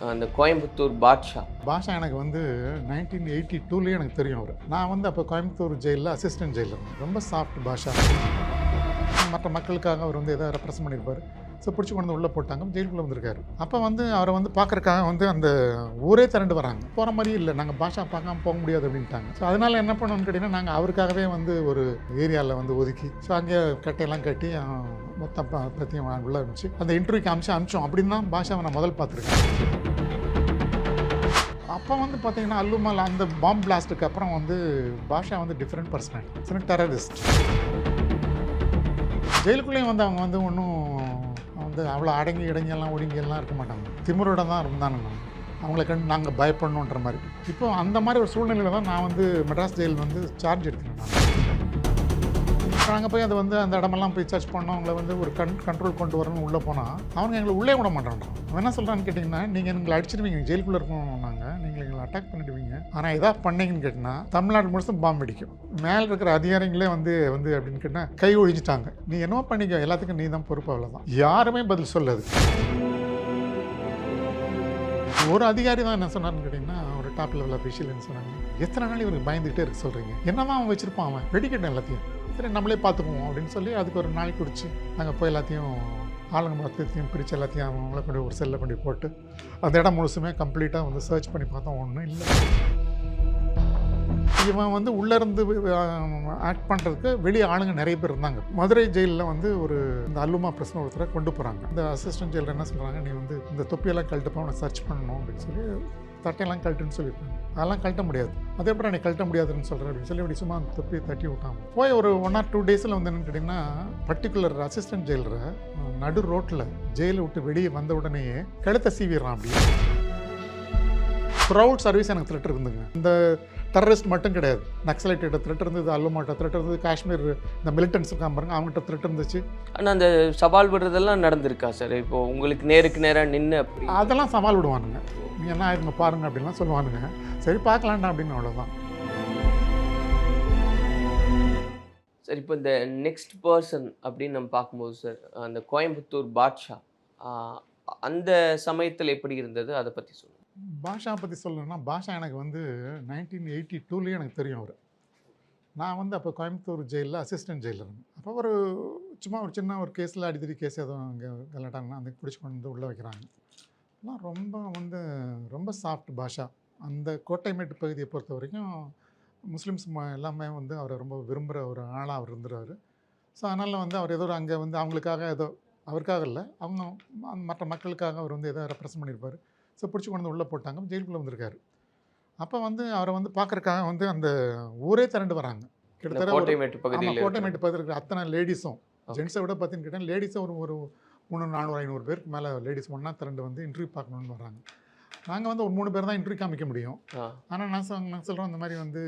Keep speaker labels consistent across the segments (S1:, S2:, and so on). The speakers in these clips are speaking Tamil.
S1: அந்த கோயம்புத்தூர் பாட்ஷா.
S2: பாஷா எனக்கு வந்து நைன்டீன் எயிட்டி டூலேயே எனக்கு தெரியும் அவர். நான் வந்து அப்போ கோயம்புத்தூர் ஜெயிலில் அசிஸ்டன்ட் ஜெயிலில் ரொம்ப சாஃப்ட் பாஷா. மற்ற மக்களுக்காக அவர் வந்து எதாவது ரெப்ரசன்ட் பண்ணியிருப்பார். ஸோ பிடிச்சி கொண்டு வந்து உள்ளே போட்டாங்க. ஜெயிலுக்குள்ளே வந்திருக்காரு. அப்போ வந்து அவரை வந்து பார்க்கறக்காக வந்து அந்த ஊரே திரண்டு வராங்க. போகிற மாதிரி இல்லை. நாங்கள் பாஷா பார்க்காம போக முடியாது அப்படின்ட்டாங்க. ஸோ அதனால் என்ன பண்ணோம்னு கேட்டிங்கன்னா நாங்கள் அவருக்காகவே வந்து ஒரு ஏரியாவில் வந்து ஒதுக்கி ஸோ அங்கே கட்டையெல்லாம் கட்டி மொத்தம் பற்றியும் உள்ளே இருந்துச்சு அந்த இன்டர்வியூக்கு அமிச்சு அமிச்சோம் அப்படின்னு தான் பாஷாவை நான் முதல் பார்த்துருக்கேன் அப்போ வந்து பார்த்தீங்கன்னா அல்லுமால் அந்த பாம்பு பிளாஸ்ட்டுக்கு அப்புறம் வந்து பாஷா வந்து டிஃப்ரெண்ட் பர்சனாலிட்டி டெரரிஸ்ட் ஜெயிலுக்குள்ளேயும் வந்து அவங்க வந்து ஒன்றும் வந்து அவ்வளோ அடங்கி இடங்கியெல்லாம் ஒடுங்கியெல்லாம் இருக்க மாட்டாங்க. திமிரோட தான் இருந்தானுங்க அவங்கள கண்டு நாங்கள் பயப்படணுன்ற மாதிரி. இப்போ அந்த மாதிரி ஒரு சூழ்நிலையில் தான் நான் வந்து மெட்ராஸ் ஜெயில் வந்து சார்ஜ் எடுக்கிறேன் நான். நாங்கள் போய் அதை வந்து அந்த இடமெல்லாம் போய் சர்ச் பண்ணோம். அவங்கள வந்து ஒரு கண் கண்ட்ரோல் கொண்டு வரணும்னு உள்ளே போனால் அவங்க எங்களை உள்ளே விட மாட்டேன் அவன் என்ன சொல்கிறான்னு கேட்டிங்கன்னா நீங்கள் எங்களை அடிச்சிருவீங்க. ஜெயிலுக்குள்ளே இருக்கணும் நாங்கள் நீங்கள் எங்களை அட்டாக் பண்ணிடுவீங்க. ஆனால் எதாவது பண்ணீங்கன்னு கேட்டிங்கன்னா தமிழ்நாடு முழுசும் பாம்பு அடிக்கும். மேலே இருக்கிற அதிகாரிகளே வந்து வந்து அப்படின்னு கேட்டால் கை ஒழிஞ்சிட்டாங்க. நீ என்னவோ பண்ணிக்க. எல்லாத்துக்கும் நீ தான் பொறுப்பு அவ்வளோதான் யாருமே பதில் சொல்லாது ஒரு அதிகாரி தான் என்ன சொன்னார்னு கேட்டிங்கன்னா ஒரு டாப் லெவல் அஃபிஷியல் என்ன சொன்னாங்க எத்தனை நாள் இவருக்கு பயந்துக்கிட்டே இருக்க சொல்கிறீங்க என்னதான் அவன் வச்சுருப்பான் அவன்? வெடிக்கட்டும் எல்லாத்தையும். சரி நம்மளே பார்த்துக்குவோம் அப்படின்னு சொல்லி அதுக்கு ஒரு நாள் குடிச்சு நாங்கள் போய் எல்லாத்தையும் ஆளுங்க மொத்தத்தையும் பிரித்து எல்லாத்தையும் அவங்கள கொண்டு ஒரு செல்லில் கொண்டு போட்டு அந்த இடம் முழுசுமே கம்ப்ளீட்டாக வந்து சர்ச் பண்ணி பார்த்தோம். ஒன்றும் இல்லை. இவன் வந்து உள்ளேருந்து ஆக்ட் பண்ணுறதுக்கு வெளியே ஆளுங்க நிறைய பேர் இருந்தாங்க. மதுரை ஜெயிலில் வந்து ஒரு இந்த அல்லுமா பிரச்சனை ஒருத்தரை கொண்டு போகிறாங்க இந்த அசிஸ்டன்ட் ஜெயிலில் என்ன சொல்கிறாங்க நீ வந்து இந்த தொப்பியெல்லாம் கழட்டுப்பா அவனை சர்ச் பண்ணணும் அப்படின்னு சொல்லி தட்டையெல்லாம் கழட்டுன்னு சொல்லியிருக்காங்க. அதெல்லாம் கழட்ட முடியாது. அதே அப்புறம் நீ கழட்ட முடியாதுன்னு சொல்கிறேன் அப்படின்னு சொல்லி இப்படி சும்மா அந்த தட்டி விட்டாங்க போய் ஒரு ஒன் ஆர் டூ டேஸில் வந்து என்னன்னு கேட்டிங்கன்னா பர்டிகுலர் அசிஸ்டன்ட் ஜெயிலரை நடு ரோட்டில் ஜெயிலை விட்டு வெளியே வந்த உடனேயே கழுத்தை சீவிடுறான் அப்படின்னு த்ரூஅவுட் சர்வீஸ் எனக்கு த்ரெட் இருந்துங்க இந்த டெரரிஸ்ட் மட்டும் கிடையாது. நக்சலைட்டோட த்ரெட் இருந்தது அல்லுமாட்ட த்ரெட் இருந்தது காஷ்மீர் இந்த மிலிட்டன்ஸ் இருக்காம பாருங்க அவங்ககிட்ட த்ரெட் இருந்துச்சு.
S1: ஆனால் அந்த சவால் விடுறதெல்லாம் நடந்திருக்கா சார்? இப்போ உங்களுக்கு நேருக்கு நேராக நின்று
S2: அதெல்லாம் சவால் விடுவானுங்க. நீ என்ன ஆயிருங்க பாருங்க அப்படின்லாம் சொல்லுவானுங்க. சரி பார்க்கலாம்டா அப்படின்னு அவ்வளோதான்
S1: சார் இப்போ இந்த நெக்ஸ்ட் பர்சன் அப்படின்னு நம்ம பார்க்கும்போது சார் அந்த கோயம்புத்தூர் பாட்ஷா அந்த சமயத்தில் எப்படி இருந்தது? அதை பற்றி சொல்லுங்கள்
S2: பாஷா பற்றி சொல்லணும்னா பாஷா எனக்கு வந்து நைன்டீன் எயிட்டி டூலேயே எனக்கு தெரியும் அவர். நான் வந்து அப்போ கோயம்புத்தூர் ஜெயிலில் அசிஸ்டன்ட் ஜெயிலில் இருந்தேன். அப்போ ஒரு சும்மா ஒரு சின்ன ஒரு கேஸில் அடித்தடி கேஸ் எதுவும் அங்கே விளையாட்டாங்கன்னா அந்த பிடிச்சி கொண்டு வந்து உள்ளே வைக்கிறாங்க. எல்லாம் ரொம்ப வந்து ரொம்ப சாஃப்ட் பாஷா. அந்த கோட்டைமேட்டு பகுதியை பொறுத்த வரைக்கும் முஸ்லீம்ஸ் எல்லாமே வந்து அவரை ரொம்ப விரும்புகிற ஒரு ஆளாக அவர் இருந்துருவார். ஸோ அதனால் வந்து அவர் ஏதோ ஒரு அங்கே வந்து அவங்களுக்காக ஏதோ அவருக்காக இல்லை அவங்க மற்ற மக்களுக்காக அவர் வந்து ஏதோ ரெப்ரசன்ட் பண்ணியிருப்பார் ஸோ பிடிச்சி கொண்டு வந்து உள்ளே போட்டாங்க. ஜெயிலுக்குள்ளே வந்திருக்காரு. அப்போ வந்து அவரை வந்து பார்க்கறக்காக வந்து அந்த ஊரே திரண்டு வராங்க. கிட்டத்தட்ட
S1: கோட்டைமேட்டு பகுதியில்
S2: அத்தனை லேடிஸும். ஜென்ஸை விட பார்த்தீங்கன்னு கேட்டால் லேடிஸும் ஒரு ஒரு மூணு நானூறு ஐநூறு பேருக்கு மேலே லேடிஸ் ஒன்றா திரண்டு வந்து இன்டர்வியூ பார்க்கணுன்னு வர்றாங்க நாங்கள் வந்து ஒரு மூணு பேர் தான் இன்டர்வியூ காமிக்க முடியும். ஆனால் நான் சொல் நான் சொல்கிறோம் இந்த மாதிரி வந்து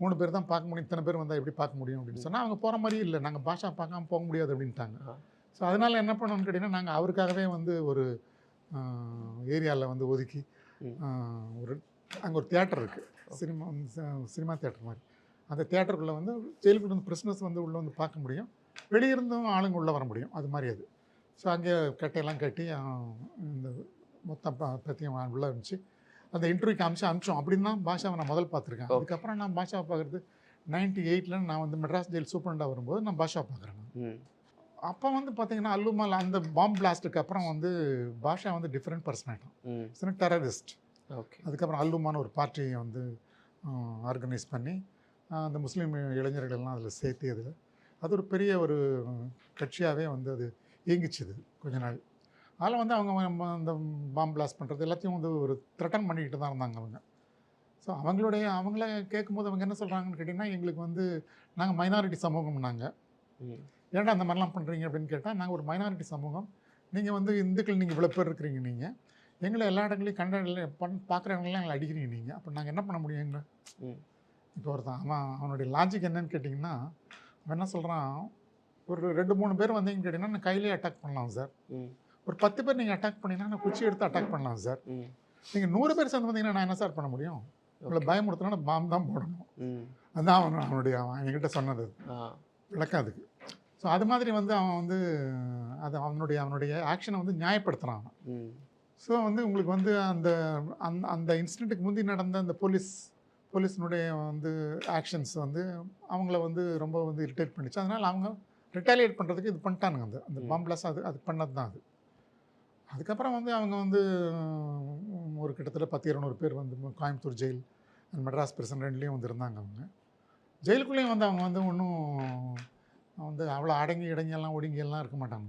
S2: மூணு பேர் தான் பார்க்க முடியும். இத்தனை பேர் வந்தால் எப்படி பார்க்க முடியும் அப்படின்னு சொன்னால் அவங்க போகிற மாதிரி இல்லை. நாங்கள் பாஷா பார்க்காம போக முடியாது அப்படின்ட்டாங்க. ஸோ அதனால் என்ன பண்ணோம்னு கேட்டிங்கன்னா நாங்கள் அவருக்காகவே வந்து ஒரு ஏரியாவில் வந்து ஒதுக்கி ஒரு அங்கே ஒரு தியேட்டர் இருக்குது சினிமா சினிமா தியேட்டர் மாதிரி. அந்த தியேட்டருக்குள்ளே வந்து ஜெயிலுக்குள்ள வந்து பிரிஸ்னஸ் வந்து உள்ளே வந்து பார்க்க முடியும். வெளியிருந்தும் ஆளுங்க உள்ளே வர முடியும். அது மாதிரி அது. ஸோ அங்கே கட்டையெல்லாம் கட்டி இந்த மொத்தம் ப- பற்றியும் உள்ளே இருந்துச்சு அந்த இன்டர்வியூக்கு அமிச்சு அமிச்சோம் அப்படின்னு தான் பாஷாவை நான் முதல் பார்த்துருக்கேன். அதுக்கப்புறம் நான் பாஷாவை பார்க்குறது நைன்டி எயிட்டில் நான் வந்து மெட்ராஸ் ஜெயில் சூப்பரண்டாக வரும்போது நான் பாஷா பார்க்குறேன் அப்போ வந்து பார்த்தீங்கன்னா அல்லுமால் அந்த பாம்பு பிளாஸ்ட்டுக்கு அப்புறம் வந்து பாஷா வந்து டிஃப்ரெண்ட் பர்சன் ஆகிட்டான் டெரரிஸ்ட்
S1: ஓகே.
S2: அதுக்கப்புறம் அல்லுமான்னு ஒரு பார்ட்டியை வந்து ஆர்கனைஸ் பண்ணி அந்த முஸ்லீம் இளைஞர்கள் எல்லாம் அதில் சேர்த்து அதில் அது ஒரு பெரிய ஒரு கட்சியாகவே வந்து அது இயங்கிச்சுது கொஞ்ச நாள். அதில் வந்து அவங்க அந்த பாம்பு பிளாஸ்ட் பண்ணுறது எல்லாத்தையும் வந்து ஒரு த்ரெட்டன் பண்ணிக்கிட்டு தான் இருந்தாங்க அவங்க. ஸோ அவங்களுடைய அவங்கள கேட்கும்போது அவங்க என்ன சொல்கிறாங்கன்னு கேட்டிங்கன்னா எங்களுக்கு வந்து நாங்கள் மைனாரிட்டி சமூகம்னாங்க.
S1: ம்.
S2: ஏன்டா அந்த மாதிரிலாம் பண்ணுறீங்க அப்படின்னு கேட்டால் நாங்கள் ஒரு மைனாரிட்டி சமூகம். நீங்கள் வந்து இந்துக்கள் நீங்கள் இவ்வளோ பேர் இருக்கிறீங்க நீங்கள் எங்களை எல்லா இடங்களையும் கண்ட பண் பார்க்குறவங்களாம் எங்களை அடிக்கிறீங்க நீங்கள் அப்போ நாங்கள் என்ன பண்ண முடியும் எங்களை? இப்போ ஒருத்தன் அவன் அவனுடைய லாஜிக் என்னன்னு கேட்டிங்கன்னா அவன் என்ன சொல்கிறான் ஒரு ரெண்டு மூணு பேர் வந்தீங்கன்னு கேட்டிங்கன்னா நான் கையிலே அட்டாக் பண்ணலாம் சார் ஒரு பத்து பேர் நீங்கள் அட்டாக் பண்ணீங்கன்னா நான் குச்சி எடுத்து அட்டாக் பண்ணலாம் சார் நீங்கள் நூறு பேர் சேர்ந்து வந்தீங்கன்னா நான் என்ன சார் பண்ண முடியும்? உங்களை பயமுறுத்தினா பாம்பு தான் போடணும். அதுதான் அவன் அவனுடைய அவன் என்கிட்ட சொன்னது. விளக்கம் அதுக்கு. ஸோ அது மாதிரி வந்து அவன் வந்து அது அவனுடைய அவனுடைய ஆக்ஷனை வந்து நியாயப்படுத்துகிறான் அவன். ஸோ வந்து உங்களுக்கு வந்து அந்த அந்த அந்த இன்சிடெண்ட்டுக்கு முந்தி நடந்த அந்த போலீஸ் போலீஸினுடைய வந்து ஆக்ஷன்ஸ் வந்து அவங்கள வந்து ரொம்ப வந்து இரிட்டேட் பண்ணிச்சு. அதனால் அவங்க ரிட்டாலியேட் பண்ணுறதுக்கு இது பண்ணிட்டானுங்க அந்த அந்த
S1: ம்.
S2: பாம் பிளாஸ் அது அது பண்ணது தான் அது. அதுக்கப்புறம் வந்து அவங்க வந்து ஒரு கிட்டத்தட்ட பத்து இருநூறு பேர் வந்து Coimbatore jail and Madras prison ரெண்டுலேயும் வந்து இருந்தாங்க அவங்க. ஜெயிலுக்குள்ளேயும் வந்து அவங்க வந்து ஒன்றும் வந்து அவ்வளோ அடங்கி இடங்கி எல்லாம் ஒடுங்கி எல்லாம் இருக்க மாட்டாங்க.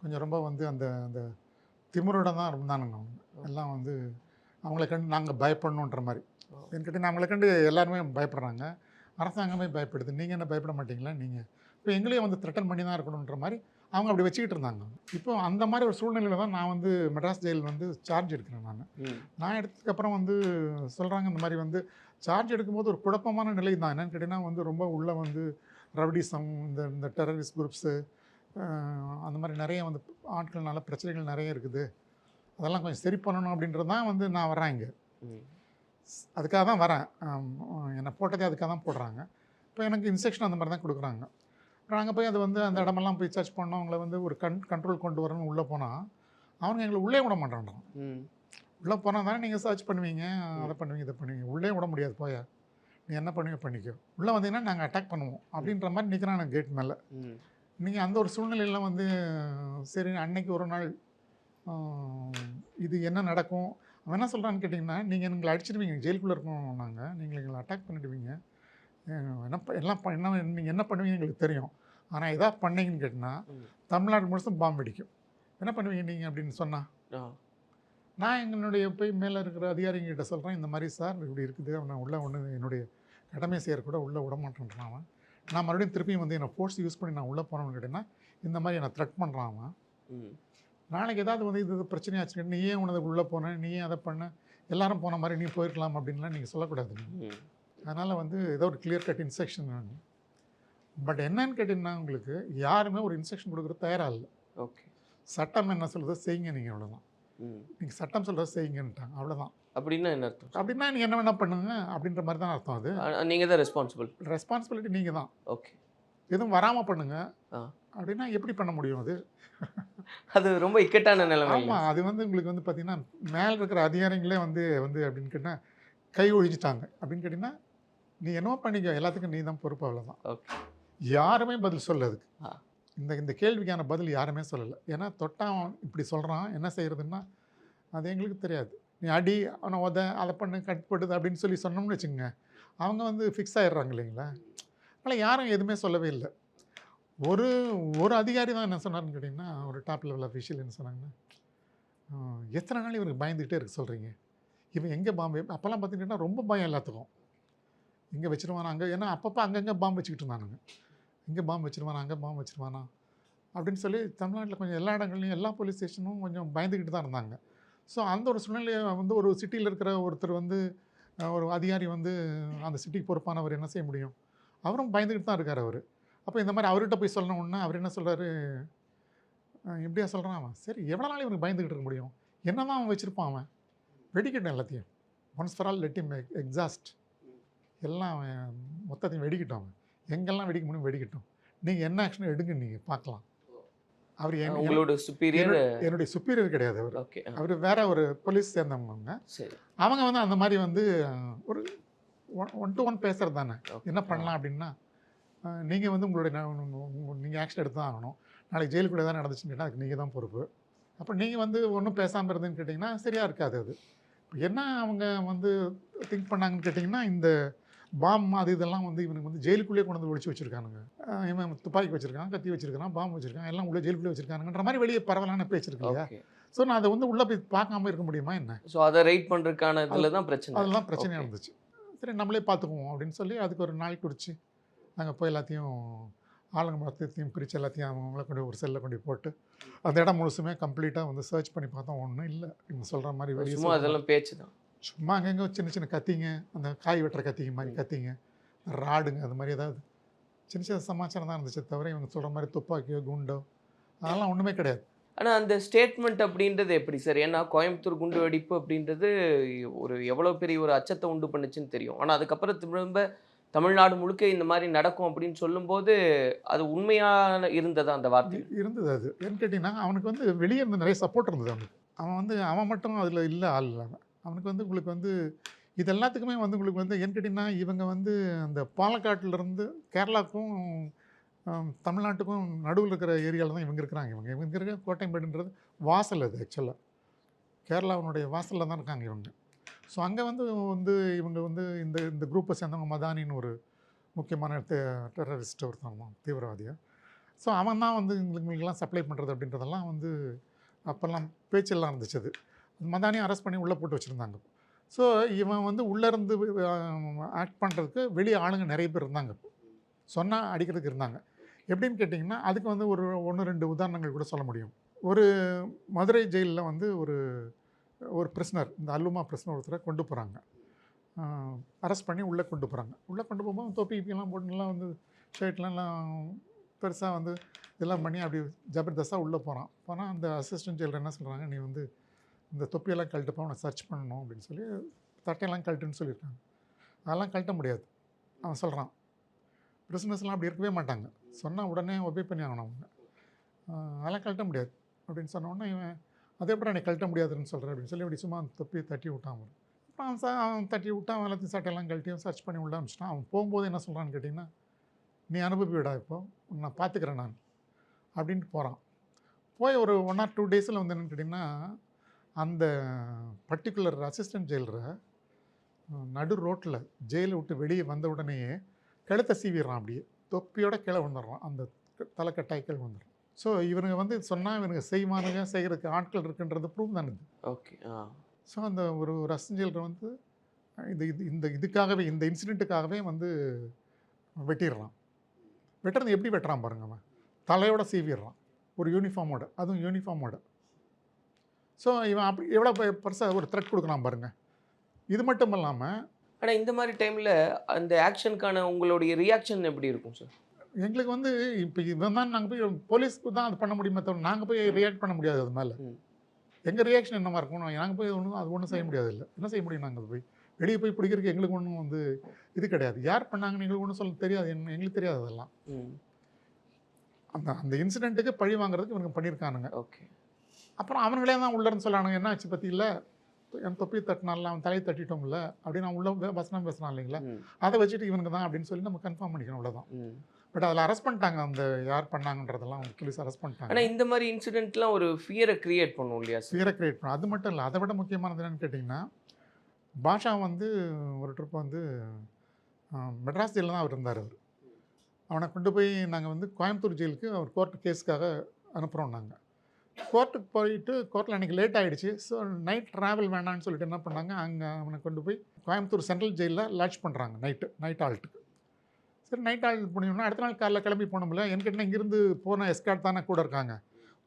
S2: கொஞ்சம் ரொம்ப வந்து அந்த அந்த திமிரோட தான் இருந்தானுங்க அவங்க எல்லாம் வந்து அவங்கள கண்டு நாங்கள் பயப்படணுன்ற மாதிரி. என்கிட்ட நம்மளை கண்டு எல்லாருமே பயப்படுறாங்க. அரசாங்கமே பயப்படுது. நீங்கள் என்ன பயப்பட மாட்டீங்களா? நீங்கள் இப்போ எங்களையும் வந்து த்ரெட்டன் பண்ணி தான் இருக்கணுன்ற மாதிரி அவங்க அப்படி வச்சுக்கிட்டு இருந்தாங்க. இப்போ அந்த மாதிரி ஒரு சூழ்நிலையில் தான் நான் வந்து மெட்ராஸ் ஜெயில் வந்து சார்ஜ் எடுக்கிறேன் நான். நான் எடுத்ததுக்கப்புறம் வந்து சொல்கிறாங்க இந்த மாதிரி வந்து சார்ஜ் எடுக்கும்போது ஒரு குழப்பமான நிலை தான். என்னன்னு கேட்டிங்கன்னா வந்து ரொம்ப உள்ளே வந்து ரவுடிசம் இந்த இந்த டெரரிஸ்ட் குரூப்ஸு அந்த மாதிரி நிறைய வந்து ஆட்கள்னால பிரச்சனைகள் நிறைய இருக்குது. அதெல்லாம் கொஞ்சம் சரி பண்ணணும் அப்படின்றது தான் வந்து நான் வரேன் இங்கே. அதுக்காக தான் வரேன் என்னை போட்டதே அதுக்காக தான் போடுறாங்க. இப்போ எனக்கு இன்ஸ்ட்ரக்ஷன் அந்த மாதிரி தான் கொடுக்குறாங்க. அப்புறம் அங்கே போய் அது வந்து அந்த இடமெல்லாம் போய் சர்ச் பண்ணோம். அவங்கள வந்து ஒரு கண் கண்ட்ரோல் கொண்டு வரணும்னு உள்ளே போனால் அவங்க எங்களை உள்ளே விட மாட்டேன்றான். உள்ளே போனால் தானே நீங்கள் சர்ச் பண்ணுவீங்க அதை பண்ணுவீங்க இதை பண்ணுவீங்க. உள்ளே விட முடியாது போய. நீ என்ன பண்ணுவீங்க? பண்ணிக்கோ. உள்ளே வந்தீங்கன்னா நாங்கள் அட்டாக் பண்ணுவோம். அப்படின்ற மாதிரி நிற்கிறான் கேட் மேலே. நீங்கள் அந்த ஒரு சூழ்நிலையில் வந்து சரி அன்னைக்கு ஒரு நாள் இது என்ன நடக்கும்? அவன் என்ன சொல்கிறான்னு கேட்டிங்கன்னா நீங்கள் எங்களை அடிச்சிடுவீங்க ஜெயிலுக்குள்ளே இருக்கணும் நாங்கள் நீங்கள் எங்களை அட்டாக் பண்ணிடுவீங்க. என்ன எல்லாம் என்ன நீங்கள் என்ன பண்ணுவீங்க எங்களுக்கு தெரியும். ஆனால் எதா பண்ணீங்கன்னு கேட்டிங்கன்னா. தமிழ்நாடு முழுசும் பாம்பு வெடிக்கும் என்ன பண்ணுவீங்க நீங்கள் அப்படின்னு சொன்னால். நான் எங்களுடைய போய் மேலே இருக்கிற அதிகாரிங்கிட்ட சொல்கிறேன் இந்த மாதிரி சார் இப்படி இருக்குது. அவனை உள்ளே ஒன்று என்னுடைய கடமை செய்கிற கூட உள்ளே விட மாட்டேன்றான் அவன். நான் மறுபடியும் திருப்பியும் வந்து என்னை ஃபோர்ஸ் யூஸ் பண்ணி நான் உள்ளே போனோம்னு கேட்டேன்னா இந்த மாதிரி என்னை த்ரெட் பண்ணுறான் அவன். நாளைக்கு ஏதாவது வந்து இது பிரச்சனையாச்சு நீ ஏன் உனது உள்ளே போன? நீ ஏன் அதை பண்ண? எல்லாரும் போன மாதிரி நீ போயிருக்கலாம் அப்படின்லாம் நீங்கள் சொல்லக்கூடாது. அதனால் வந்து ஏதோ ஒரு கிளியர் கட் இன்ஸ்ட்ரக்ஷன் வேணும் பட் என்னன்னு கேட்டிங்கன்னா உங்களுக்கு யாருமே ஒரு இன்ஸ்ட்ரக்ஷன் கொடுக்குறது தயாராக இல்லை.
S1: ஓகே.
S2: சட்டம் என்ன சொல்லுதோ செய்யுங்க நீங்கள் அவ்வளோதான்
S1: ம்.
S2: நீங்கள் சட்டம் சொல்கிறத செய்யுங்கன்ட்டாங்க. அவ்வளோதான்
S1: அப்படின்னா என்ன அர்த்தம்?
S2: அப்படின்னா நீங்கள் என்ன வேணால் பண்ணுங்க அப்படின்ற மாதிரி தான் அர்த்தம் அது.
S1: ஆ, நீங்க தான் ரெஸ்பான்சிபிள்
S2: ரெஸ்பான்சிபிலிட்டி நீங்கள் தான்.
S1: ஓகே.
S2: எதுவும் வராமல் பண்ணுங்க. அப்படின்னா எப்படி பண்ண முடியும் அது?
S1: அது ரொம்ப இக்கட்டான நிலைமை?
S2: ஆமாம் அது வந்து உங்களுக்கு வந்து பார்த்தீங்கன்னா மேலே இருக்கிற அதிகாரிங்களே வந்து வந்து அப்படின்னு கேட்டால் கை ஒழிஞ்சிட்டாங்க. அப்படின்னு கேட்டிங்கன்னா நீ என்னவோ பண்ணிக்கோ. எல்லாத்துக்கும் நீ தான் பொறுப்பு அவ்வளோதான்
S1: ஓகே.
S2: யாருமே பதில் சொல்ல அதுக்கு.
S1: ஆ.
S2: இந்த இந்த கேள்விக்கான பதில் யாருமே சொல்லலை. ஏன்னா தொட்டான் இப்படி சொல்கிறான் என்ன செய்கிறதுன்னா அது எங்களுக்கு தெரியாது. நீ அடி அவனை உத அதை பண்ணு கட்டுப்படுது அப்படின்னு சொல்லி சொன்னோம்னு வச்சுக்கோங்க அவங்க வந்து ஃபிக்ஸ் ஆகிடுறாங்க இல்லைங்களா? அதனால் யாரும் எதுவுமே சொல்லவே இல்லை. ஒரு ஒரு அதிகாரி தான் என்ன சொன்னார்னு கேட்டிங்கன்னா ஒரு டாப் லெவல் அஃபிஷியல் என்ன சொன்னாங்கன்னா எத்தனை நாள் இவருக்கு பயந்துக்கிட்டே இருக்க சொல்கிறீங்க இவன் எங்கே பாம்பு? அப்போல்லாம் பார்த்துக்கிட்டிங்கன்னா ரொம்ப பயம் எல்லாத்துக்கும். இங்கே வச்சிருவானா அங்கே ஏன்னா அப்பப்போ அங்கங்கே பாம்பு வச்சுக்கிட்டு இருந்தானுங்க. இங்கே பாம்பு வச்சிருவானா அங்கே பாம்பு வச்சிருவானா? அப்படின்னு சொல்லி தமிழ்நாட்டில் கொஞ்சம் எல்லா இடங்கள்லையும் எல்லா போலீஸ் ஸ்டேஷனும் கொஞ்சம் பயந்துக்கிட்டு தான் இருந்தாங்க. ஸோ அந்த ஒரு சூழ்நிலையை வந்து ஒரு சிட்டியில் இருக்கிற ஒருத்தர் வந்து ஒரு அதிகாரி வந்து அந்த சிட்டிக்கு பொறுப்பானவர் என்ன செய்ய முடியும்? அவரும் பயந்துக்கிட்டு தான் இருக்கார் அவர். அப்போ இந்த மாதிரி அவர்கிட்ட போய் சொல்லணுன்னா அவர் என்ன சொல்கிறாரு எப்படியா சொல்கிறான் அவன்? சரி எவ்வளோ நாள் இவனுக்கு பயந்துக்கிட்டு இருக்க முடியும்? என்ன தான் அவன் வச்சுருப்பான் அவன்? வெடிக்கட்டும் எல்லாத்தையும். Once for all let him exhaust எல்லாம் அவன் மொத்தத்தையும் வெடிக்கட்டும் அவன். எங்கெல்லாம் வெடிக்க முடியும் வெடிக்கட்டும். நீங்கள் என்ன ஆக்ஷன் எடுங்க நீங்கள் பார்க்கலாம். அவர் என்
S1: உங்களோட சுப்பீரியர்
S2: என்னுடைய- சுப்பீரியர் கிடையாது அவர். அவர் வேற ஒரு போலீஸ் சேர்ந்தவங்க. அவங்க வந்து அந்த மாதிரி வந்து ஒரு ஒன் டு ஒன் பேசுறது தானே. என்ன பண்ணலாம் அப்படின்னா நீங்கள் வந்து உங்களுடைய நீங்கள் ஆக்ஷன் எடுத்து தான் ஆகணும். நாளைக்கு ஜெயிலுக்குள்ளே தான் நடந்துச்சுன்னு கேட்டால் அதுக்கு நீங்கள் தான் பொறுப்பு. அப்போ நீங்கள் வந்து ஒன்றும் பேசாமல் இருந்துன்னு கேட்டிங்கன்னா சரியாக இருக்காது அது. இப்போ என்ன அவங்க வந்து திங்க் பண்ணாங்கன்னு கேட்டிங்கன்னா இந்த பாம் அது இதெல்லாம் வந்து இவனுக்கு வந்து ஜெயிலுக்குள்ளேயே கொண்டு வந்து ஒழிச்சு வச்சுருக்கானுங்க. இவன் துப்பாக்கி வச்சிருக்கான் கத்தி வச்சிருக்கான் பாம்பு வச்சிருக்கான் எல்லாம் உள்ள ஜெயிலுக்குள்ளே வச்சிருக்காங்கன்ற மாதிரி வெளியே பரவலான பேச்சு இருக்கு இல்லையா
S1: ஓகே.
S2: ஸோ நான் அதை வந்து உள்ளே போய் பார்க்காம இருக்க முடியுமா என்ன?
S1: ஸோ அதை ரைட் பண்றதுக்கான இதுல தான் பிரச்சனை.
S2: அதெல்லாம் பிரச்சனையாக. இருந்துச்சு. சரி நம்மளே பார்த்துக்குவோம் அப்படின்னு சொல்லி அதுக்கு ஒரு நாள் குறித்து நாங்கள் போய் எல்லாத்தையும் ஆளுங்க மொத்தத்தையும் பிரித்து எல்லாத்தையும் அவங்கள கொண்டு ஒரு செல்லில் கொண்டு போட்டு அந்த இடம் முழுசுமே கம்ப்ளீட்டாக வந்து சர்ச் பண்ணி பார்த்தோம் ஒன்றும் இல்லை. இவங்க சொல்கிற மாதிரி வெளியே
S1: அதெல்லாம் பேச்சு தான்
S2: சும்மா அங்கங்கே சின்ன சின்ன கத்திங்க அந்த காய் வெட்டுற கத்திங்க மாதிரி கத்திங்க ராடுங்க அது மாதிரி ஏதாவது சின்ன சின்ன சமாச்சாரம் தான் இருந்துச்சு தவிர இவங்க சொல்கிற மாதிரி துப்பாக்கியோ குண்டோ அதெல்லாம் ஒன்றுமே கிடையாது.
S1: ஆனா அந்த ஸ்டேட்மெண்ட் அப்படின்றது எப்படி சார்? ஏன்னா கோயம்புத்தூர் குண்டு வெடிப்பு அப்படின்றது ஒரு எவ்வளவு பெரிய ஒரு அச்சத்தை உண்டு பண்ணுச்சுன்னு தெரியும். ஆனா அதுக்கப்புறம் திரும்ப தமிழ்நாடு முழுக்க இந்த மாதிரி நடக்கும் அப்படின்னு சொல்லும்போது அது உண்மையான இருந்ததா அந்த வார்த்தை?
S2: இருந்தது அது. ஏன்னு கேட்டிங்கன்னா அவனுக்கு வந்து வெளியே இருந்து நிறைய சப்போர்ட் இருந்தது அவனுக்கு. அவன் வந்து அவன் மட்டும் அதில் இல்லை ஆள் இல்லை அவன் அவனுக்கு வந்து உங்களுக்கு வந்து இது எல்லாத்துக்குமே வந்து உங்களுக்கு வந்து ஏன்னு கேட்டிங்கன்னா இவங்க வந்து அந்த பாலக்காட்டிலேருந்து கேரளாவுக்கும் தமிழ்நாட்டுக்கும் நடுவில் இருக்கிற ஏரியாவில் தான் இவங்க இருக்கிறாங்க. இவங்க இவங்க இருக்க கோட்டைம்பேடுன்றது வாசல் அது ஆக்சுவலாக கேரளாவினுடைய வாசலில் தான் இருக்காங்க இவங்க. ஸோ அங்கே வந்து வந்து இவங்க வந்து இந்த இந்த குரூப்பை சேர்ந்தவங்க மதானின்னு ஒரு முக்கியமான டெரரிஸ்ட் ஒருத்தவங்க தீவிரவாதியாக ஸோ அவன் தான் வந்து இவங்களுக்கெல்லாம் சப்ளை பண்ணுறது அப்படின்றதெல்லாம் வந்து அப்போல்லாம் பேச்செல்லாம் இருந்துச்சு அது. மதானியும் அரெஸ்ட் பண்ணி உள்ளே போட்டு வச்சுருந்தாங்க. ஸோ இவன் வந்து உள்ளேருந்து ஆக்ட் பண்ணுறதுக்கு வெளியே ஆளுங்க நிறைய பேர் இருந்தாங்க சொன்னால் அடிக்கிறதுக்கு இருந்தாங்க. எப்படின்னு கேட்டிங்கன்னா அதுக்கு வந்து ஒரு ஒன்று ரெண்டு உதாரணங்கள் கூட சொல்ல முடியும். ஒரு மதுரை ஜெயிலில் வந்து ஒரு ஒரு பிரிஸ்னர் இந்த அல்லுமா பிரிஸ்னர் ஒருத்தரை கொண்டு போகிறாங்க அரெஸ்ட் பண்ணி உள்ளே கொண்டு போகிறாங்க உள்ளே கொண்டு போகும்போது தொப்பி இப்பெல்லாம் போட்டுலாம் வந்து ஷர்ட்லாம் பெருசாக வந்து இதெல்லாம் பண்ணி அப்படி ஜபர்தஸ்தாக உள்ளே போகிறான் போனால் அந்த அசிஸ்டன்ட் ஜெயிலர் என்ன சொல்கிறாங்க நீ வந்து இந்த தொப்பியெல்லாம் கழட்டுப்பா அவனை சர்ச் பண்ணணும் அப்படின்னு சொல்லி தட்டையெல்லாம் கழட்டுன்னு சொல்லியிருக்காங்க. அதெல்லாம் கழட்ட முடியாது. அவன் சொல்கிறான் பிரிஸ்னஸ்லாம் அப்படி இருக்கவே மாட்டாங்க. சொன்னால் உடனே ஒபே பண்ணி ஆகணும் அவங்க. அதெல்லாம் கழட்ட முடியாது அப்படின்னு சொன்னோடனே இவன் அதே எப்படி என்னை கழட்ட முடியாதுன்னு சொல்கிறேன் அப்படின்னு சொல்லி அப்படி சும்மா அந்த தொப்பியை தட்டி விட்டான் அவன். அப்புறம் அவன் ச- அவன் தட்டி விட்டான் அவன் எல்லாத்தையும் சட்டையெல்லாம் கழட்டியும் சர்ச் பண்ணி உள்ள அவன் போகும்போது என்ன சொல்கிறான்னு கேட்டிங்கன்னா நீ அனுபவிவிடா இப்போ. உன்னை நான் பார்த்துக்கிறேன் நான். அப்படின்ட்டு போகிறான் போய் ஒரு ஒன் ஆர் டூ டேஸில் வந்து என்னென்னு கேட்டிங்கன்னா அந்த பர்டிகுலர் அசிஸ்டன்ட் ஜெயிலரை நடு ரோட்டில் ஜெயிலை விட்டு வெளியே வந்த உடனேயே கழுத்தை சீவிடுறான் அப்படியே. தொப்பியோட கீழே வந்துடுறான். அந்த தலைக்கட்டாய் கீழே வந்துடுறான் ஸோ இவனுங்க வந்து சொன்னால் இவனுங்க செய்வானுங்க செய்கிறதுக்கு ஆட்கள் இருக்குன்றது ப்ரூவ் தானே
S1: ஓகே
S2: ஸோ அந்த ஒரு ஒரு அசஞ்சல் வந்து இந்த இது இந்த இதுக்காகவே இந்த இன்சிடெண்ட்டுக்காகவே வந்து வெட்டிடுறான். வெட்டுறது எப்படி வெட்டுறான் பாருங்க அவன். தலையோட சீவிடுறான். ஒரு யூனிஃபார்மோட அதுவும் யூனிஃபார்மோட ஸோ இவன் அப்படி எவ்வளோ பெருசாக ஒரு த்ரெட் கொடுக்குறான் பாருங்க. இது மட்டும் இல்லாமல்
S1: ஆனால் இந்த மாதிரி டைமில் அந்த ஆக்ஷனுக்கான உங்களுடைய ரியாக்ஷன் எப்படி இருக்கும் சார்
S2: எங்களுக்கு வந்து இப்போ இவன் தான் நாங்கள் போய் போலீஸ்க்கு தான் அது பண்ண முடியுமே தவிர நாங்கள் போய் ரியாக்ட் பண்ண முடியாது அது மேலே. எங்கள் ரியாக்ஷன் என்னமா இருக்கும் நாங்கள் போய் ஒன்றும் அது ஒன்றும் செய்ய முடியாது இல்லை. என்ன செய்ய முடியும் நாங்கள் போய்? வெளியே போய் பிடிக்கிறதுக்கு எங்களுக்கு ஒன்றும் வந்து இது கிடையாது. யார் பண்ணாங்கன்னு எங்களுக்கு ஒன்றும் சொல்ல தெரியாது. எங்களுக்கு தெரியாது அதெல்லாம். அந்த அந்த இன்சிடெண்ட்டுக்கு பழி வாங்குறதுக்கு இவங்க பண்ணியிருக்கானுங்க
S1: ஓகே.
S2: அப்புறம் அவனுங்களே தான் உள்ளன்னு சொல்லானுங்க என்ன ஆச்சு பற்றி இல்லை. என் தொப்பி தட்டினால அவன் தலையை தட்டிட்டோம்ல. அப்படின்னு அவன் உள்ள வசனம் பேசுனான் இல்லைங்களா? அதை வச்சுட்டு இவனுக்கு தான் அப்படின்னு சொல்லி நம்ம கன்ஃபார்ம் பண்ணிக்கணும் அவ்வளோதான் பட் அதில் அரெஸ்ட் பண்ணிட்டாங்க அந்த யார் பண்ணாங்கன்றதெல்லாம் போலீஸ் அரெஸ்ட் பண்ணிட்டாங்க.
S1: ஆனால் இந்த மாதிரி இன்சிடென்ட்லாம் ஒரு ஃபியரை கிரியேட் பண்ணும் இல்லையா
S2: ஃபியரை கிரியேட் பண்ணும். அது மட்டும் இல்லை அதை விட முக்கியமானது என்னன்னு கேட்டிங்கன்னா பாஷா வந்து ஒரு ட்ரிப் வந்து மெட்ராஸ் ஜெயிலில் தான் அவர் இருந்தார் அவர். அவனை கொண்டு போய் நாங்கள் வந்து கோயம்புத்தூர் ஜெயிலுக்கு அவர் கோர்ட்டு கேஸுக்காக அனுப்புகிறோம் நாங்கள் கோர்ட்டுக்கு போயிட்டு கோர்ட்டில் அன்றைக்கி லேட் ஆகிடுச்சு ஸோ நைட் ட்ராவல் வேண்டாம்னு சொல்லிட்டு என்ன பண்ணாங்க? அங்கே அவனை கொண்டு போய் கோயம்புத்தூர் சென்ட்ரல் ஜெயிலில் லாட்ச் பண்ணுறாங்க நைட்டு நைட் ஆல்ட்டுக்கு சரி நைட் ஆல்ட் பண்ணிங்கன்னா அடுத்த நாள் காலைல கிளம்பி போனோம்ல என்கிட்ட இங்கேருந்து போன எஸ்கார்ட் தானே கூட இருக்காங்க.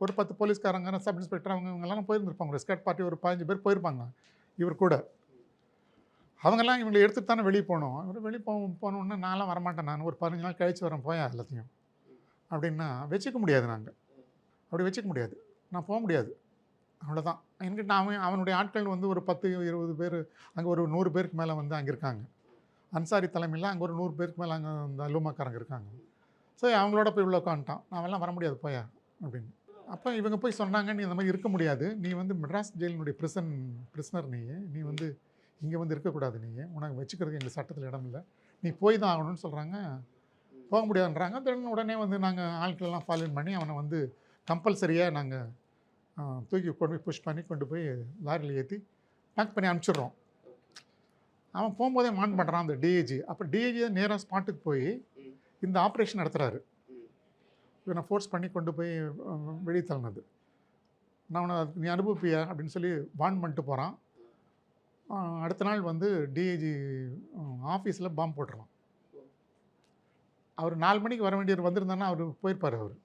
S2: ஒரு பத்து போலீஸ்காரங்க சப் இன்ஸ்பெக்டர் அவங்க இவங்கெல்லாம் போயிருந்துருப்பாங்க. ஒரு எஸ்கார்ட் பார்ட்டி ஒரு பதினஞ்சு பேர் போயிருப்பாங்க இவர் கூட. அவங்கெல்லாம் இவங்களை எடுத்துட்டு தானே வெளியே போனோம். இவர் வெளியே போ போனோன்னே நான்லாம் வரமாட்டேன் நான். ஒரு பதினஞ்சு நாள் கழிச்சு வரேன் போயா எல்லாத்தையும். அப்படின்னா வச்சுக்க முடியாது நாங்கள் அப்படி வச்சுக்க முடியாது. நான் போக முடியாது. அவ்வளோதான் என்கிட்ட அவன் அவனுடைய ஆட்கள் வந்து ஒரு பத்து இருபது பேர் அங்கே ஒரு நூறு பேருக்கு மேலே வந்து அங்கே இருக்காங்க. அன்சாரி தலைமையில் அங்கே ஒரு நூறு பேருக்கு மேலே அங்கே அந்த அலுமாக்காரங்க இருக்காங்க. ஸோ அவங்களோட போய் உள்ள உட்காந்துட்டான் நான் எல்லாம் வர முடியாது போயா? அப்படின்னு. அப்போ இவங்க போய் சொன்னாங்க நீ அந்த மாதிரி இருக்க முடியாது. நீ வந்து மெட்ராஸ் ஜெயிலினுடைய பிரிசன் பிரிசனர் நீ. நீ வந்து இங்கே வந்து இருக்கக்கூடாது நீ. உனக்கு வச்சுக்கிறதுக்கு எங்கள் சட்டத்தில் இடம் இல்லை. நீ போய் தான் ஆகணும்னு சொல்கிறாங்க போக முடியாதுன்றாங்க. தென் உடனே வந்து நாங்கள் ஆட்களெல்லாம் ஃபாலோ பண்ணி அவனை வந்து கம்பல்சரியாக நாங்கள் தூக்கி கொண்டு போய் புஷ் பண்ணி கொண்டு போய் லாரியில் ஏற்றி பேக் பண்ணி அனுப்பிச்சிடுறோம். அவன் போகும்போதே மான் பண்ணுறான் அந்த டிஏஜி அப்போ டிஏஜி நேராக ஸ்பாட்டுக்கு போய் இந்த ஆப்ரேஷன் நடத்துகிறாரு இவனை ஃபோர்ஸ் பண்ணி கொண்டு போய் வெளியே தள்ளினது. நான் அவனை நீ அனுபவிப்பியா? அப்படின்னு சொல்லி வான் பண்ணிட்டு போகிறான் அடுத்த நாள் வந்து டிஏஜி ஆஃபீஸில் பாம்பு போட்டுறான் அவர் நாலு மணிக்கு வர வேண்டியவர் வந்திருந்தான்னா அவர் போயிருப்பார் அவர்.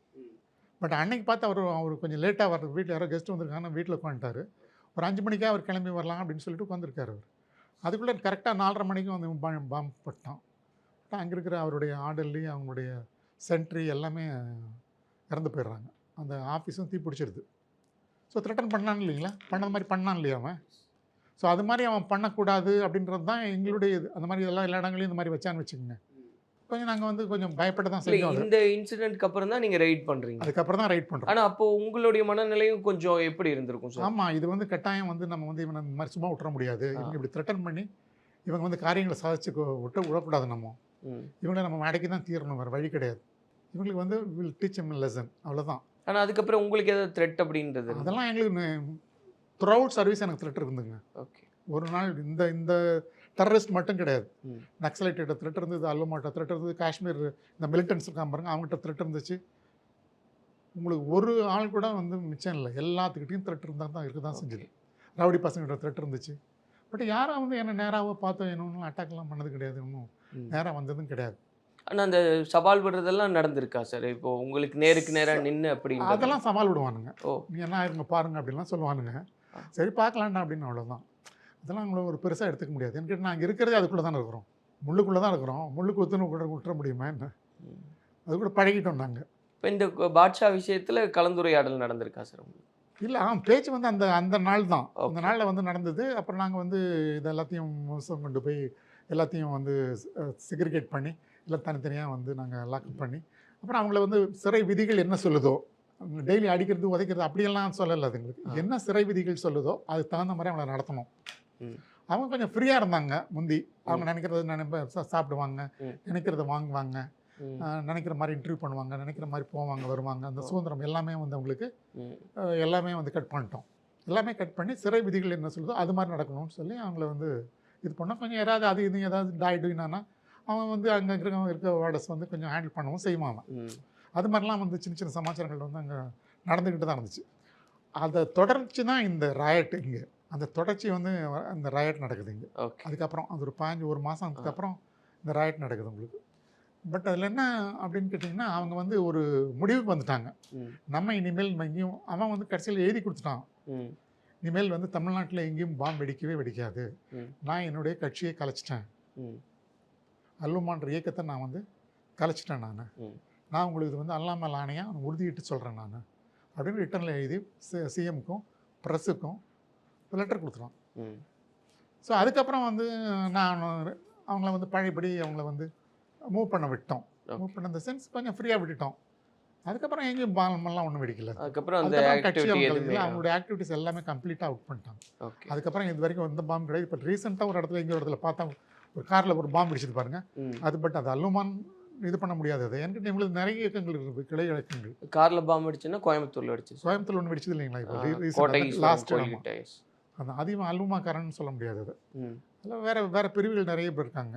S2: பட் அன்னைக்கு பார்த்து அவர் அவர் கொஞ்சம் லேட்டாக வர்றது வீட்டில் யாரோ கெஸ்ட் வந்திருக்காங்கன்னா வீட்டில் உட்காந்துட்டார் ஒரு அஞ்சு மணிக்காக அவர் கிளம்பி வரலாம் அப்படின்னு சொல்லிட்டு உட்காந்துருக்காரு அவர். அதுக்குள்ளே கரெக்டாக நாலரை மணிக்கு வந்து பாம் பாம்பு பட் அங்கே இருக்கிற அவருடைய ஆர்டர்லி அவங்களுடைய சென்ட்ரி எல்லாமே இறந்து போயிடுறாங்க. அந்த ஆஃபீஸும் தீ பிடிச்சிருது. ஸோ த்ரெட்டன் பண்ணான் இல்லைங்களா? பண்ணது மாதிரி பண்ணான் இல்லையா அவன்? ஸோ அது மாதிரி அவன் பண்ணக்கூடாது அப்படின்றது தான் எங்களுடைய இது. அந்த மாதிரி எல்லா எல்லா இடங்களையும் இந்த மாதிரி வச்சான்னு வச்சுக்கோங்க. கொஞ்சம் நாங்கள் வந்து கொஞ்சம் பயப்பட்டு தான் அது.
S1: இந்த இன்சிடென்ட்க்கு அப்புறம் தான் நீங்க ரைட் பண்றீங்க.
S2: அதுக்கப்புறம் தான் ரைட் பண்ணுறோம்
S1: ஆனா அப்போ உங்களுடைய மனநிலையும் கொஞ்சம் எப்படி இருந்திருக்கும் சார்
S2: ஆமாம் இது வந்து கட்டாயம் வந்து நம்ம வந்து இவனை மாதிரி சும்மா விட்டுற முடியாது. இவங்க இப்படி த்ரெட்டன் பண்ணி இவங்க வந்து காரியங்களை சாதிச்சு விட்டு விடக்கூடாது நம்ம. இவங்களை நம்ம அடக்கி தான் தீரணும் வேறு வழி கிடையாது. இவங்களுக்கு வந்து வில் டீச் எம் லெசன் அவ்வளோதான்
S1: ஆனா அதுக்கப்புறம் உங்களுக்கு ஏதாவது த்ரெட் அப்படின்றது
S2: அதெல்லாம் எங்களுக்கு த்ரூ அவுட் சர்வீஸ் எனக்கு த்ரெட் இருந்துங்க.
S1: ஓகே
S2: ஒரு நாள் இந்த இந்த டெரரிஸ்ட் மட்டும் கிடையாது.
S1: ம்.
S2: நக்சலைட் த்ரெட் இருந்தது அல்லுமாட்ட த்ரெட் இருந்தது காஷ்மீர் இந்த மிலிட்டன்ஸ் இருக்காம பாருங்க அவங்ககிட்ட த்ரெட் இருந்துச்சு. உங்களுக்கு ஒரு ஆள் கூட வந்து மிச்சம் இல்லை எல்லாத்துக்கிட்டையும் த்ரெட் இருந்தால் தான் இருக்க தான் செஞ்சுது. ரவுடி பசங்கிட்ட த்ரெட் இருந்துச்சு. பட் யாரும் வந்து என்ன நேராக பார்த்தோம் என்னன்னு அட்டாக்லாம் பண்ணது கிடையாது இன்னும். நேராக வந்ததும் கிடையாது.
S1: ஆனா அந்த சவால் விடுறதெல்லாம் நடந்திருக்கா சார்? இப்போ உங்களுக்கு நேருக்கு நேரா நின்னு அப்படின்னு
S2: அதெல்லாம் சவால் விடுவானுங்க.
S1: ஓ.
S2: நீ என்ன இருங்க பாருங்க அப்படின்லாம் சொல்லுவானுங்க. சரி பார்க்கலாம்டா அப்படின்னு அவ்வளோதான் அதெல்லாம் அவங்கள ஒரு பெருசாக எடுத்துக்க முடியாது. என்கிட்ட நாங்கள் இருக்கிறதே அதுக்குள்ளே தானே இருக்கிறோம். முள்ளுக்குள்ளே தான் இருக்கிறோம். முள்ளுக்கு ஒத்துன்னு கூட விட்டுற முடியுமா என்ன. அது கூட பழகிட்டோம் நாங்கள்
S1: இப்போ இந்த பாட்ஷா விஷயத்துல கலந்துரையாடல் நடந்திருக்கா சார் உங்களுக்கு?
S2: இல்லை ஆ பேச்சு வந்து அந்த அந்த நாள் தான். அந்த. நாளில் வந்து நடந்தது. அப்புறம் நாங்கள் வந்து இது எல்லாத்தையும் மோசம் கொண்டு போய் எல்லாத்தையும் வந்து செக்ரிகேட் பண்ணி எல்லாம் தனித்தனியாக வந்து நாங்கள் லாக்அப் பண்ணி அப்புறம் அவங்கள வந்து சிறை விதிகள் என்ன சொல்லுதோ டெய்லி அடிக்கிறது உதைக்கிறது அப்படியெல்லாம் சொல்லலை அதுங்களுக்கு. என்ன சிறை விதிகள் சொல்லுதோ அதுக்கு தகுந்த மாதிரி அவங்கள நடத்தணும். அவங்க கொஞ்சம் ஃப்ரீயாக இருந்தாங்க முந்தி. அவங்க நினைக்கிறத நினைப்ப சாப்பிடுவாங்க. நினைக்கிறத வாங்குவாங்க நினைக்கிற மாதிரி இன்டர்வியூ பண்ணுவாங்க நினைக்கிற மாதிரி போவாங்க வருவாங்க. அந்த சுதந்திரம் எல்லாமே வந்து அவங்களுக்கு எல்லாமே வந்து கட் பண்ணிட்டோம். எல்லாமே கட் பண்ணி சிறை விதிகள் என்ன சொல்லுதோ அது மாதிரி நடக்கணும்னு சொல்லி அவங்கள வந்து இது பண்ணோம். கொஞ்சம் யாராவது அது இது ஏதாவது டாய்டுனானா அவன் வந்து அங்கே இருக்கிற இருக்க வார்டர்ஸ் வந்து கொஞ்சம் ஹேண்டில் பண்ணவும் செய்வான் அவன். அது மாதிரிலாம் வந்து சின்ன சின்ன சமாச்சாரங்கள் வந்து அங்கே நடந்துக்கிட்டு தான் இருந்துச்சு. அதை தொடர்ச்சி தான் இந்த ராயட் இங்கே. அந்த தொடர்ச்சி வந்து அந்த ராயட் நடக்குது இங்கே அதுக்கப்புறம் அது ஒரு பாஞ்சு ஒரு மாதம் அதுக்கப்புறம் இந்த ராயட் நடக்குது உங்களுக்கு பட் அதில் என்ன அப்படின்னு கேட்டிங்கன்னா அவங்க வந்து ஒரு முடிவுக்கு வந்துட்டாங்க. நம்ம இனிமேல் எங்கேயும் அவன் வந்து கடைசியில் எழுதி கொடுத்துட்டான். இனிமேல் வந்து தமிழ்நாட்டில் எங்கேயும் பாம்பு வெடிக்கவே வெடிக்காது. நான் என்னுடைய கட்சியை கலைச்சிட்டேன். அல்லுமான்ற இயக்கத்தை நான் வந்து கலைச்சிட்டேன் நான். நான் உங்களுக்கு இது வந்து அல்லாமல் ஆணையாக உறுதியிட்டு சொல்கிறேன் நான் அப்படின்னு ரிட்டனில் எழுதி சிஎம்க்கும் ப்ரெஸ்ஸுக்கும் லெட்டர் கொடுத்துருவான்.
S1: ம்.
S2: ஸோ அதுக்கப்புறம் வந்து நான் அவங்கள வந்து பழையபடி அவங்கள வந்து மூவ் பண்ண விட்டோம். மூவ் பண்ண இந்த சென்ஸ் கொஞ்சம் ஃப்ரீயாக விட்டுட்டோம். அதுக்கப்புறம் எங்கேயும் பாலமெல்லாம் ஒன்றும் வெடிக்கல.
S1: அதுக்கப்புறம் அந்த
S2: கட்சி அவங்களுடைய ஆக்டிவிட்டிஸ் எல்லாமே கம்ப்ளீட்டாக அவுட் பண்ணிட்டாங்க. அதுக்கப்புறம் இது வரைக்கும் எந்த பாம்பு கிடையாது. இப்போ ரீசெண்டாக ஒரு இடத்துல எங்கே ஒரு இடத்துல பார்த்தா ஒரு காரில் ஒரு பாம்பு அடிச்சது பாருங்க.
S1: ம்.
S2: அது பட் அது அல்லுமான் இது பண்ண முடியாது. அது என்கிட்ட எங்களுக்கு நிறைய இயக்கங்கள் இருக்குது கிளை இயக்கங்கள்.
S1: கார்ல பாம்பு அடிச்சுன்னா கோயம்புத்தூர்ல அடிச்சு
S2: கோயம்புத்தூர் ஒன்று வெடிச்சது இல்லைங்களா? இப்போ லாஸ்ட். அந்த அதிகம் அல்லுமாக்காரன்னு சொல்ல முடியாது அது. அதில் வேற வேற பிரிவுகள் நிறைய பேர் இருக்காங்க